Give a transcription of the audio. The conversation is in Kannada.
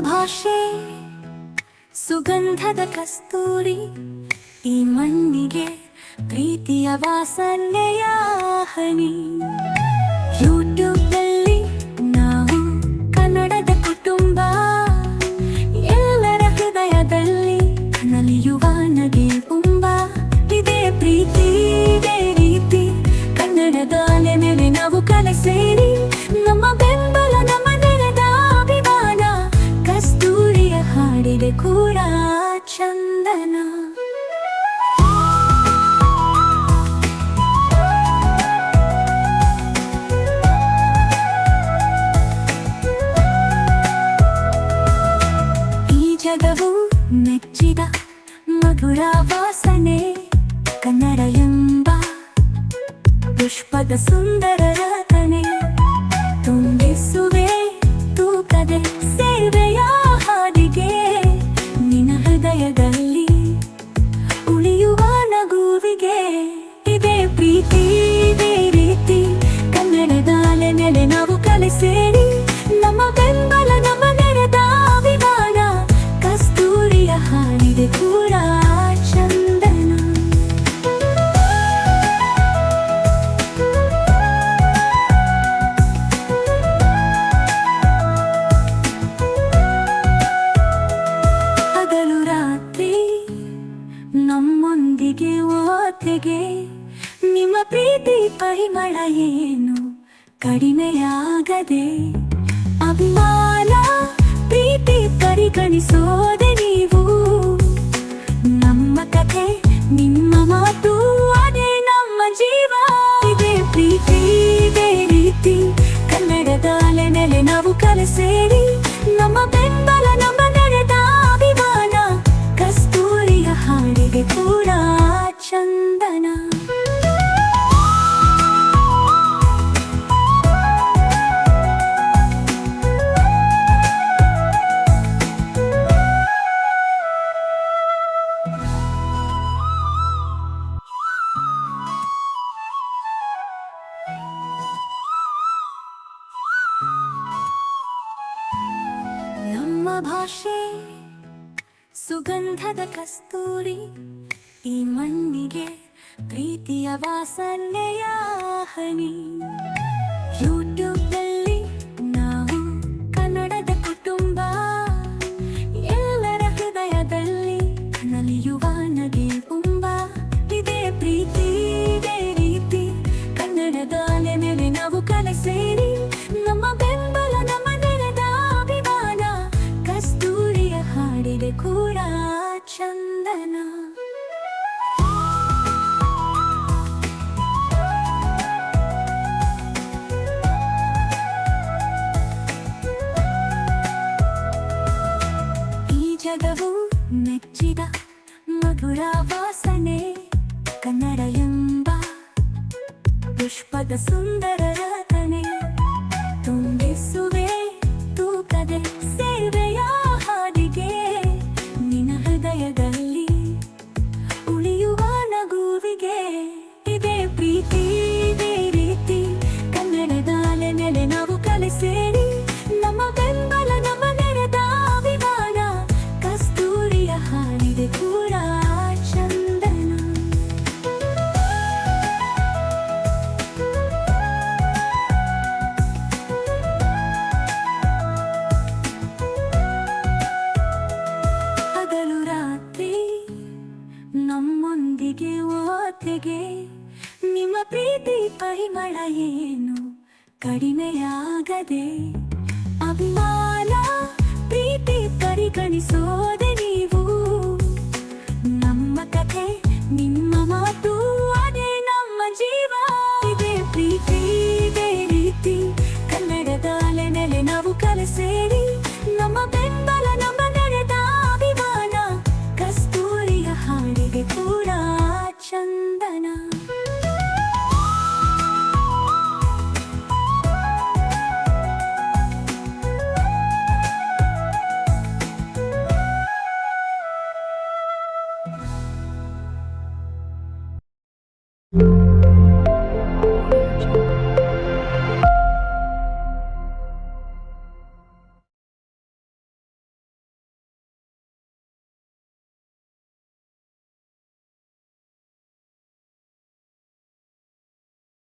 ಭಾಷೆ ಸುಗಂಧದ ಕಸ್ತೂರಿ ಈ ಮಣ್ಣಿಗೆ ಪ್ರೀತಿಯ ವಾಸನೆಯ ಹನಿ. ಕೂಡ ಚಂದನ ಈ ಜಗವು ಮೆಚ್ಚಿದ ಮಧುರ ವಾಸನೆ ಕನ್ನಡ ಎಂಬ ಪುಷ್ಪದ ಸುಂದರ ರಚನೆ ನಿಮ್ಮ ಪ್ರೀತಿ ಪರಿಮಳ ಏನು? ಕಡಿಮೆಯಾಗದೆ ಅಭಿಮಾನ ಪ್ರೀತಿ ಪರಿಗಣಿಸೋದೆ ನೀವು. ನಮ್ಮ ಕಥೆ, ನಿಮ್ಮ ಮಾತು, ಅದೇ ನಮ್ಮ ಜೀವ. ಇದೆ ಪ್ರೀತಿ, ಇದೇ ರೀತಿ. ಕನ್ನಡದ ನೆಲೆ ನಾವು ಕಲೆ ಸೇರಿ ನಮ್ಮ ಬೆಂಬಲ ಭಾಷೆ, ಸುಗಂಧದ ಕಸ್ತೂರಿ ಈ ಮಣ್ಣಿಗೆ ಪ್ರೀತಿಯ ವಾಸನೆಯ ಹನಿ. ಯೂಟ್ಯೂಬ್ನಲ್ಲಿ ನಾವು ಕನ್ನಡದ ಕುಟುಂಬ, ಎಲ್ಲರ ಹೃದಯದಲ್ಲಿ ನಲಿಯುವ ಮೆಚ್ಚಿದ ಮಧುರ ವಾಸನೆ ಕನ್ನಡ ಎಂಬ ಪುಷ್ಪದ ಸುಂದರ ಪರಿಮಳ ಏನು? ಕಡಿಮೆಯಾಗದೆ ಅಭಿಮಾನ ಪ್ರೀತಿ ಪರಿಗಣಿಸೋದೆ